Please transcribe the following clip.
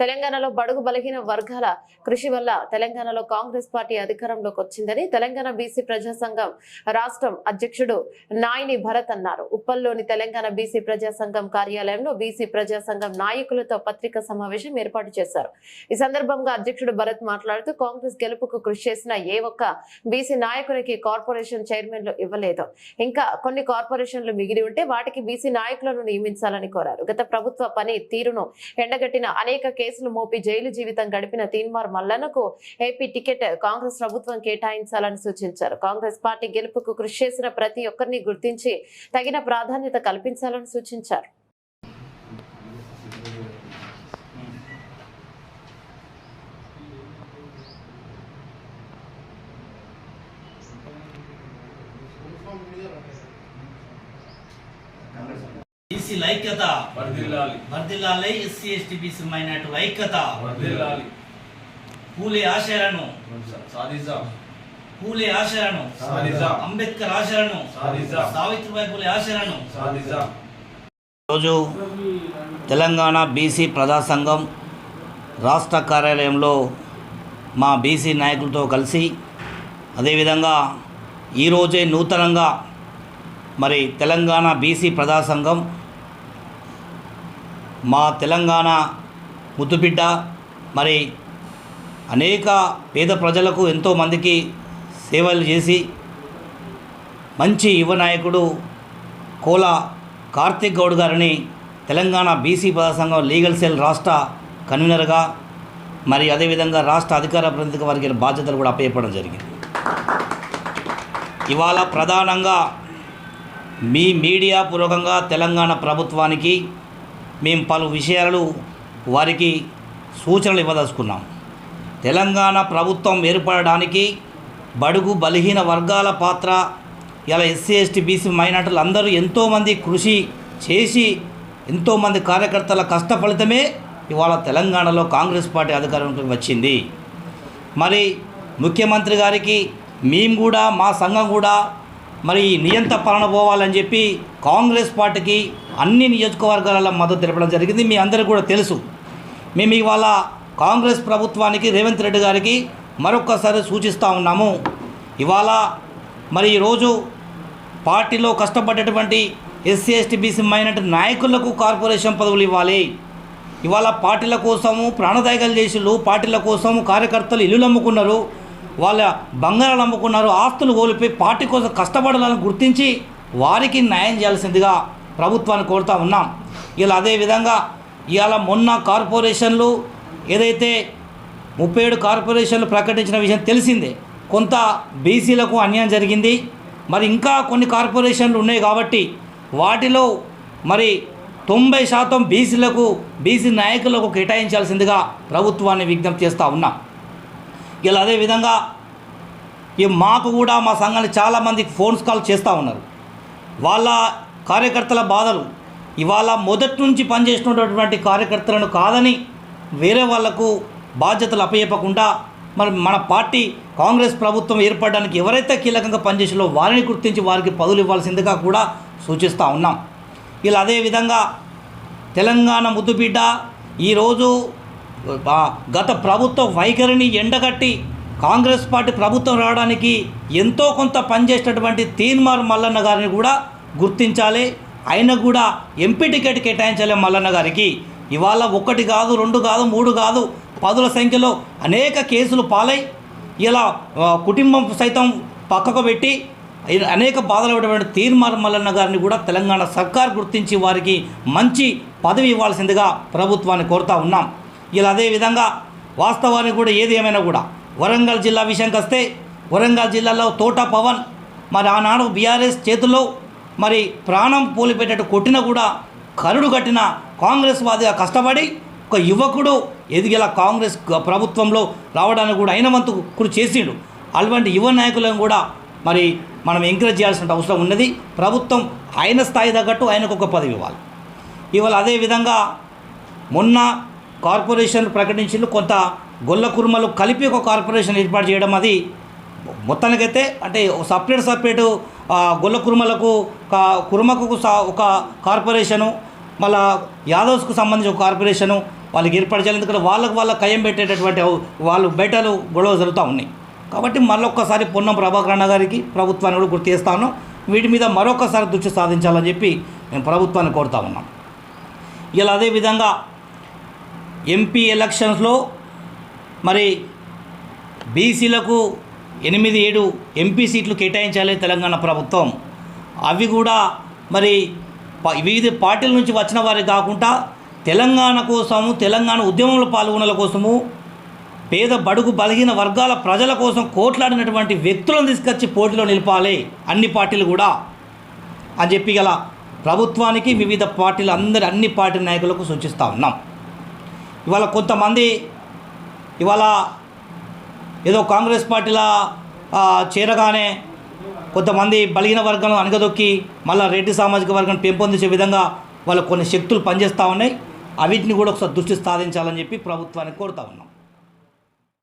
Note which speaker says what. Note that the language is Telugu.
Speaker 1: తెలంగాణలో బడుగు బలహీన వర్గాల కృషి వల్ల తెలంగాణలో కాంగ్రెస్ పార్టీ అధికారంలోకి వచ్చిందని తెలంగాణ బీసీ ప్రజా సంఘం రాష్ట్రం అధ్యక్షుడు నాయని భరత్ అన్నారు. ఉప్పల్లోని తెలంగాణ బీసీ ప్రజా సంఘం కార్యాలయంలో బీసీ ప్రజా సంఘం నాయకులతో పత్రికా సమావేశం ఏర్పాటు చేశారు. ఈ సందర్భంగా అధ్యక్షుడు భరత్ మాట్లాడుతూ కాంగ్రెస్ గెలుపుకు కృషి చేసిన ఏ ఒక్క బీసీ నాయకునికి కార్పొరేషన్ చైర్మన్లు ఇవ్వలేదు. ఇంకా కొన్ని కార్పొరేషన్లు మిగిలి ఉంటే వాటికి బీసీ నాయకులను నియమించాలని కోరారు. గత ప్రభుత్వ పని తీరును ఎండగట్టిన అనేక కేసులు మోపి జైలు జీవితం గడిపిన తీన్మార్ మల్లన్నకు ఏపీ టికెట్ కాంగ్రెస్ ప్రభుత్వం కేటాయించాలని సూచించారు. కాంగ్రెస్ పార్టీ గెలుపుకు కృషి చేసిన ప్రతి ఒక్కరిని గుర్తించి తగిన ప్రాధాన్యత కల్పించాలని సూచించారు.
Speaker 2: బీసీ ఐక్యత
Speaker 3: వర్ధిల్లాలి.
Speaker 2: ఎస్సీ ఎస్టీ బీసీ మైనార్టీల ఐక్యత
Speaker 3: వర్ధిల్లాలి.
Speaker 2: పూలే ఆశయాలను
Speaker 3: సాధిద్దాం
Speaker 2: పూలే ఆశయాలను
Speaker 3: సాధిద్దాం
Speaker 2: అంబేద్కర్ ఆశయాలను
Speaker 3: సాధిద్దాం
Speaker 2: సావిత్రిబాయి పూలే ఆశయాలను
Speaker 3: సాధిద్దాం
Speaker 2: రోజు తెలంగాణ బీసీ ప్రజా సంఘం రాష్ట్ర కార్యాలయంలో మా బీసీ నాయకులతో కలిసి అదేవిధంగా ఈరోజే నూతనంగా మరి తెలంగాణ బీసీ ప్రజా సంఘం మా తెలంగాణ ముద్దుబిడ్డ మరి అనేక పేద ప్రజలకు ఎంతోమందికి సేవలు చేసి మంచి యువ నాయకుడు కోల కార్తిక్ గౌడ్ గారిని తెలంగాణ బీసీ ప్రజా సంఘం లీగల్ సెల్ రాష్ట్ర కన్వీనర్గా మరి అదేవిధంగా రాష్ట్ర అధికార ప్రతినిధిగా వారికి బాధ్యతలు కూడా అప్పచెప్పడం జరిగింది. ఇవాళ ప్రధానంగా మీ మీడియా పూర్వకంగా తెలంగాణ ప్రభుత్వానికి మేము పలు విషయాలు వారికి సూచనలు ఇవ్వదలుచుకున్నాం. తెలంగాణ ప్రభుత్వం ఏర్పడడానికి బడుగు బలహీన వర్గాల పాత్ర ఇలా ఎస్సీ ఎస్టీ బీసీ మైనార్టీలు అందరూ ఎంతోమంది కృషి చేసి ఎంతోమంది కార్యకర్తల కష్ట ఫలితమే ఇవాళ తెలంగాణలో కాంగ్రెస్ పార్టీ అధికారంలోకి వచ్చింది. మరి ముఖ్యమంత్రి గారికి మేము కూడా మా సంఘం కూడా మరి నియంత పాలన పోవాలని చెప్పి కాంగ్రెస్ పార్టీకి అన్ని నియోజకవర్గాల మద్దతు తెలపడం జరిగింది. మీ అందరికీ కూడా తెలుసు. మేము ఇవాళ కాంగ్రెస్ ప్రభుత్వానికి రేవంత్ రెడ్డి గారికి మరొక్కసారి సూచిస్తూ ఉన్నాము. ఇవాళ మరి ఈరోజు పార్టీలో కష్టపడ్డటువంటి ఎస్సీ ఎస్టీ బీసీ మైనార్టీ నాయకులకు కార్పొరేషన్ పదవులు ఇవ్వాలి. ఇవాళ పార్టీల కోసము ప్రాణదాయకాలు చేసిళ్ళు పార్టీల కోసము కార్యకర్తలు ఇల్లులు అమ్ముకున్నారు. వాళ్ళ బంగారాలు అమ్ముకున్నారు ఆస్తులు కోల్పోయి పార్టీ కోసం కష్టపడాలని గుర్తించి వారికి న్యాయం చేయాల్సిందిగా ప్రభుత్వాన్ని కోరుతూ ఉన్నాం. ఇలా అదేవిధంగా ఇవాళ మొన్న కార్పొరేషన్లు ఏదైతే ముప్పై ఏడు కార్పొరేషన్లు ప్రకటించిన విషయం తెలిసిందే కొంత బీసీలకు అన్యాయం జరిగింది. మరి ఇంకా కొన్ని కార్పొరేషన్లు ఉన్నాయి కాబట్టి వాటిలో మరి తొంభై శాతం బీసీలకు బీసీ నాయకులకు కేటాయించాల్సిందిగా ప్రభుత్వాన్ని విజ్ఞప్తి చేస్తూ ఉన్నాం. ఇలా అదేవిధంగా ఈ మాకు కూడా మా సంఘాన్ని చాలామంది ఫోన్స్ కాల్ చేస్తూ ఉన్నారు. వాళ్ళ కార్యకర్తల బాధలు ఇవాళ మొదటి నుంచి పనిచేసినటువంటి కార్యకర్తలను కాదని వేరే వాళ్ళకు బాధ్యతలు అప్పయ్యకుండా మరి మన పార్టీ కాంగ్రెస్ ప్రభుత్వం ఏర్పడడానికి ఎవరైతే కీలకంగా పనిచేసిందో వారిని గుర్తించి వారికి పదవులు ఇవ్వాల్సిందిగా కూడా సూచిస్తూ ఉన్నాం. ఇలా అదేవిధంగా తెలంగాణ ముద్దుబిడ్డ ఈరోజు గత ప్రభుత్వ వైఖరిని ఎండగట్టి కాంగ్రెస్ పార్టీ ప్రభుత్వం రావడానికి ఎంతో కొంత పనిచేసినటువంటి తీన్మార్ మల్లన్న గారిని కూడా గుర్తించాలి. ఆయన కూడా ఎంపీ టికెట్ కేటాయించాలి మల్లన్న గారికి. ఇవాళ ఒకటి కాదు రెండు కాదు మూడు కాదు పదుల సంఖ్యలో అనేక కేసులు పాలై ఇలా కుటుంబం సైతం పక్కకు పెట్టి అనేక బాధలు పడేటువంటి తీర్మార్ మల్లన్న గారిని కూడా తెలంగాణ సర్కార్ గుర్తించి వారికి మంచి పదవి ఇవ్వాల్సిందిగా ప్రభుత్వాన్ని కోరుతా ఉన్నాం. ఇలా అదేవిధంగా వాస్తవానికి కూడా ఏది ఏమైనా కూడా. వరంగల్ జిల్లా విషయానికి వస్తే వరంగల్ జిల్లాలో తోట పవన్ మరి ఆనాడు బీఆర్ఎస్ చేతుల్లో మరి ప్రాణం పోలిపెట్టేట్టు కొట్టిన కూడా కరుడు కట్టిన కాంగ్రెస్ వాదిగా కష్టపడి ఒక యువకుడు ఎదిగేలా కాంగ్రెస్ ప్రభుత్వంలో రావడానికి కూడా అయిన వంతు కృషి చేసిండు. అటువంటి యువ నాయకులను కూడా మరి మనం ఎంకరేజ్ చేయాల్సిన అవసరం ఉన్నది. ప్రభుత్వం ఆయన స్థాయి తగ్గట్టు ఆయనకు ఒక పదవి ఇవ్వాలి. ఇవాళ అదేవిధంగా మొన్న కార్పొరేషన్ ప్రకటించిన కొంత గొల్ల కుర్మలు కలిపి ఒక కార్పొరేషన్ ఏర్పాటు చేయడం అది. మొత్తానికైతే అంటే సపరేట్ సపరేటు గొల్ల కుర్మలకు కుర్మకు సా- ఒక కార్పొరేషను మళ్ళా యాదవ్స్కు సంబంధించి ఒక కార్పొరేషను వాళ్ళకి ఏర్పాటు చేయాలి. ఎందుకంటే వాళ్ళకు వాళ్ళ కయం పెట్టేటటువంటి వాళ్ళు బయటలు గొడవ జరుగుతూ ఉన్నాయి. కాబట్టి మరొక్కసారి పొన్నం ప్రభాకరణ గారికి ప్రభుత్వాన్ని కూడా గుర్తు చేస్తాను. వీటి మీద మరొకసారి దృష్టి సాధించాలని చెప్పి మేము ప్రభుత్వాన్ని కోరుతా ఉన్నాం. ఇలా అదేవిధంగా ఎంపీ ఎలక్షన్స్లో మరి బీసీలకు ఎనిమిది ఏడు ఎంపీ సీట్లు కేటాయించాలి తెలంగాణ ప్రభుత్వం. అవి కూడా మరి ప- వివిధ పార్టీల నుంచి వచ్చిన వారి కాకుండా తెలంగాణ కోసము తెలంగాణ ఉద్యమంలో పాల్గొనల కోసము పేద బడుగు బలహీన వర్గాల ప్రజల కోసం కోట్లాడినటువంటి వ్యక్తులను తీసుకొచ్చి పోటీలో నిలపాలి అన్ని పార్టీలు కూడా. అని చెప్పి గల ప్రభుత్వానికి వివిధ పార్టీలు అందరి అన్ని పార్టీ నాయకులకు సూచిస్తూ ఉన్నాం. ఇవాళ కొంతమంది ఇవాళ ఏదో కాంగ్రెస్ పార్టీలా చేరగానే కొంతమంది బలిగిన వర్గం అనగదొక్కి మళ్ళీ రెడ్డి సామాజిక వర్గం పెంపొందించే విధంగా వాళ్ళ కొన్ని శక్తులు పనిచేస్తూ ఉన్నాయి. అవిటిని కూడా ఒకసారి దృష్టి సాధించాలని చెప్పి ప్రభుత్వానికి కోరుతా ఉన్నాం.